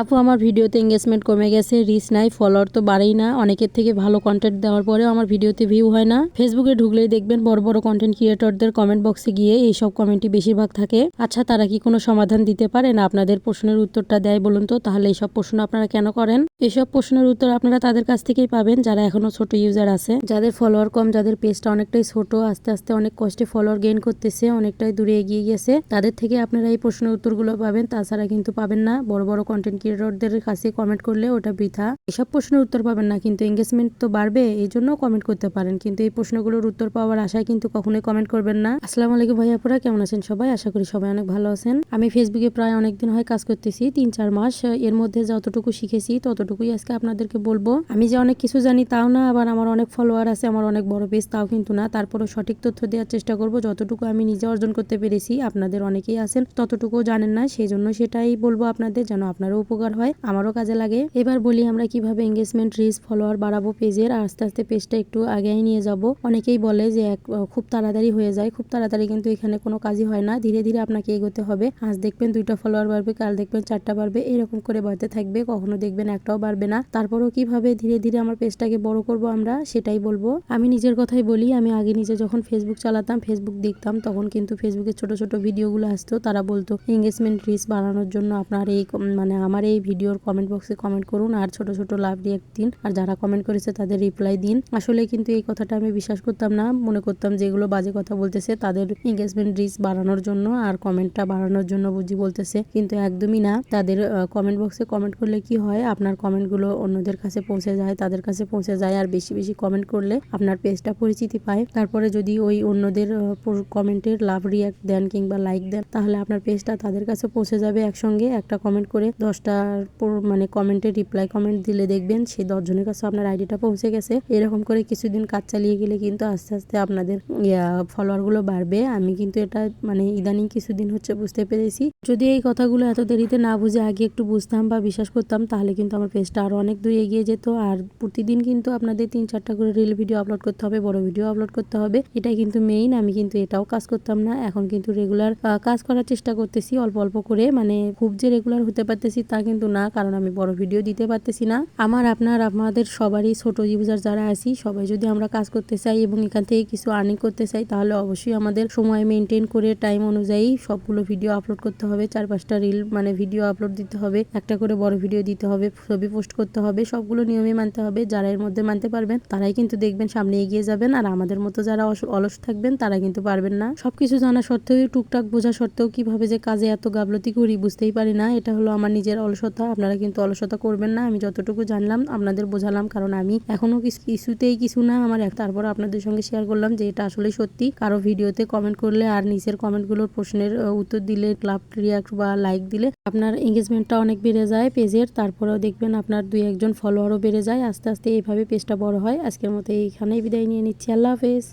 আপু, আমার ভিডিওতে এঙ্গেজমেন্ট কমে গেছে রিচ নাই ফলোয়ার তো বাড়েই না। অনেকের থেকে ভালো কন্টেন্ট দেওয়ার পরেও আমার ভিডিওতে ভিউ হয় না। ফেসবুকে ঢুকলেই দেখবেন বড় বড় কন্টেন্ট ক্রিয়েটরদের কমেন্ট বক্সে গিয়ে এইসব কমেন্টই বেশিরভাগ থাকে। আচ্ছা তারা কি কোনো সমাধান দিতে পারে না আপনাদের প্রশ্নের উত্তরটা দেয় বলুন তো? তাহলে এইসব প্রশ্ন আপনারা কেন করেন? এসব প্রশ্নের উত্তর আপনারা তাদের কাছ থেকেই পাবেন, যারা এখনও ছোট ইউজার আছে। যাদের ফলোয়ার কম, যাদের পেজটা অনেকটাই ছোট, আস্তে আস্তে অনেক কষ্টে ফলোয়ার গেইন করতেছে, অনেকটাই দূরে এগিয়ে গেছে, তাদের থেকে আপনারা এই প্রশ্নের উত্তরগুলো পাবেন। তাছাড়া কিন্তু পাবেন না, বড় বড় কন্টেন্ট ক্রিয়েটরদের কাছে কমেন্ট করলে ওটা বৃথা। এসব প্রশ্নের উত্তর পাবেন না, কিন্তু এঙ্গেজমেন্ট তো বাড়বে, এই জন্য কমেন্ট করতে পারেন। কিন্তু এই প্রশ্নগুলোর উত্তর পাওয়ার আশায় কিন্তু কখনোই কমেন্ট করবেন না। আসসালামু আলাইকুম ভাইয়াপুরা কেমন আছেন সবাই? আশা করি সবাই অনেক ভালো আছেন। আমি ফেসবুকে প্রায় অনেকদিন হয় কাজ করতেছি, তিন চার মাস। এর মধ্যে যতটুকু শিখেছি, ততটুকুই আজকে আপনাদেরকে বলব। আমি যে অনেক কিছু জানি তাও না, আবার আমার অনেক ফলোয়ার আছে, আমার অনেক বড় পেজ তাও কিন্তু না। তারপরও সঠিক তথ্য দেওয়ার চেষ্টা করব। যতটুকু আমি নিজে অর্জন করতে পেরেছি, আপনাদের অনেকেই আছেন ততটুকু জানেন না। সেই জন্য সেটাই বলব আপনাদের, যেন আপনারও উপকার হয়, আমারও কাজে লাগে। এবার বলি আমরা কীভাবে এঙ্গেজমেন্ট রিচ ফলোয়ার বাড়াবো পেজের আস্তে আস্তে পেজটা একটু আগে নিয়ে যাব। অনেকেই বলে যে খুব তাড়াতাড়ি হয়ে যায়, খুব তাড়াতাড়ি কিন্তু এখানে কোনো কাজই হয় না। ধীরে ধীরে আপনাকে এগোতে হবে। আজ দেখবেন দুইটা ফলোয়ার বাড়বে, কাল দেখবেন চারটা বাড়বে, এরকম করে বাড়তে থাকবে, কখনো দেখবেন একটাও বাড়বে না। তারপরেও কীভাবে ধীরে ধীরে আমার পেজটাকে বড় করব আমরা, সেটাই বলব। আমি নিজের কথাই বলি, আমি আগে নিজে যখন ফেসবুক চালাতাম ফেসবুক দেখতাম, তখন কিন্তু ফেসবুকে ছোট ছোট ভিডিওগুলো আসতো, তারা বলতো এঙ্গেজমেন্ট রিচ বাড়ানোর জন্য আপনার এই মানে আমার এই ভিডিওর কমেন্ট বক্সে কমেন্ট করুন আর ছোট ছোট লাভ রিয়াক্ট দিন। আর যারা কমেন্ট করেছে তাদের রিপ্লাই দিন। আসলে কিন্তু এই কথাটা আমি বিশ্বাস করতাম না। মনে করতাম যেগুলো বাজে কথা বলতেছে। তাদের এঙ্গেজমেন্ট রিচ বাড়ানোর জন্য আর কমেন্টটা বাড়ানোর জন্য বুঝি বলতেছে। কিন্তু একদমই না। তাদের কমেন্ট বক্সে কমেন্ট করলে কি হয়? আপনার কমেন্টগুলো অন্যদের কাছে পৌঁছে যায়, তাদের কাছে পৌঁছে যায়। আর বেশি বেশি কমেন্ট করলে আপনার পেজটা পরিচিতি পায়। তারপরে যদি ওই অন্যদের কমেন্টের লাভ রিয়াক্ট দেন কিংবা লাইক দেন, তাহলে আপনার পেজটা তাদের কাছে পৌঁছে যাবে একসঙ্গে। একটা কমেন্ট করে দশটার পর- মানে কমেন্টে রিপ্লাই কমেন্ট দিলে দেখবেন সেই দশজনের কাছে আপনার আইডিটা পৌঁছে গেছে। এরকম করে কিছুদিন কাজ চালিয়ে গেলে কিন্তু আস্তে আস্তে আপনাদের ফলোয়ারগুলো বাড়বে। আমি কিন্তু এটা মানে ইদানিং কিছুদিন হচ্ছে বুঝতে পেরেছি। যদি এই কথাগুলো এত দেরিতে না বুঝে আগে একটু বুঝতাম বা বিশ্বাস করতাম, তাহলে কিন্তু আমার পেজটা আরও অনেক দূর এগিয়ে যেত। আর প্রতিদিন কিন্তু আপনাদের তিন চারটা করে রিল ভিডিও আপলোড করতে হবে, বড় ভিডিও আপলোড করতে হবে। এটাই কিন্তু মেইন আমি কিন্তু এটাও কাজ করতাম না। এখন কিন্তু রেগুলার কাজ করার চেষ্টা করতেছি, অল্প অল্প করে। মানে খুব যে রেগুলার হতে পারতেছি তা কিন্তু না, কারণ আমি বড় ভিডিও দিতে পারতেছি না। আমার, আপনার, আমাদের সবারই ছোট ইউজার যারা আছি, সবাই যদি আমরা কাজ করতে চাই এবং এখান থেকে কিছু আর্নিং করতে চাই, তাহলে অবশ্যই আমাদের সময় মেনটেন করে টাইম অনুযায়ী সবগুলো ভিডিও আপলোড করতে হবে। চার পাঁচটা রিল মানে ভিডিও আপলোড দিতে হবে, একটা করে বড় ভিডিও দিতে হবে, ছবি পোস্ট করতে হবে, সবগুলো নিয়মে মানতে হবে। যারা এর মধ্যে মানতে পারবেন, তারাই কিন্তু দেখবেন সামনে এগিয়ে যাবেন, আর আমাদের মতো যারা অলস থাকবেন, তারা কিন্তু পারবেন না। সবকিছু জানা সত্ত্বেও, টুকটাক বোঝা সত্ত্বেও কীভাবে যে কাজে এত গাবলতি করি বুঝতেই পারি না। এটা হলো আমার নিজের অলসতা, আপনারা কিন্তু অলসতা করবেন না, আমি যতটুকু জানলাম, আপনাদের বোঝালাম, কারণ আমি এখনও কিছু, কিছুতেই কিছু না, আমার তারপর আপনাদের সঙ্গে শেয়ার করলাম যে এটা আসলে সত্যি। কারও ভিডিওতে কমেন্ট করলে আর নিচের কমেন্টগুলোর প্রশ্নের উত্তর দিলে ক্লাব রিয়াক্ট বা লাইক দিলে আপনার এঙ্গেজমেন্টটা অনেক বেড়ে যায় পেজের তারপরেও দেখবেন আপনার দুই একজন ফলোয়ারও বেড়ে যায়। আস্তে আস্তে এইভাবে পেজটা বড় হয়। আজকের মতো এইখানেই বিদায় নিয়ে নিচ্ছি। আল্লাহ হাফেজ।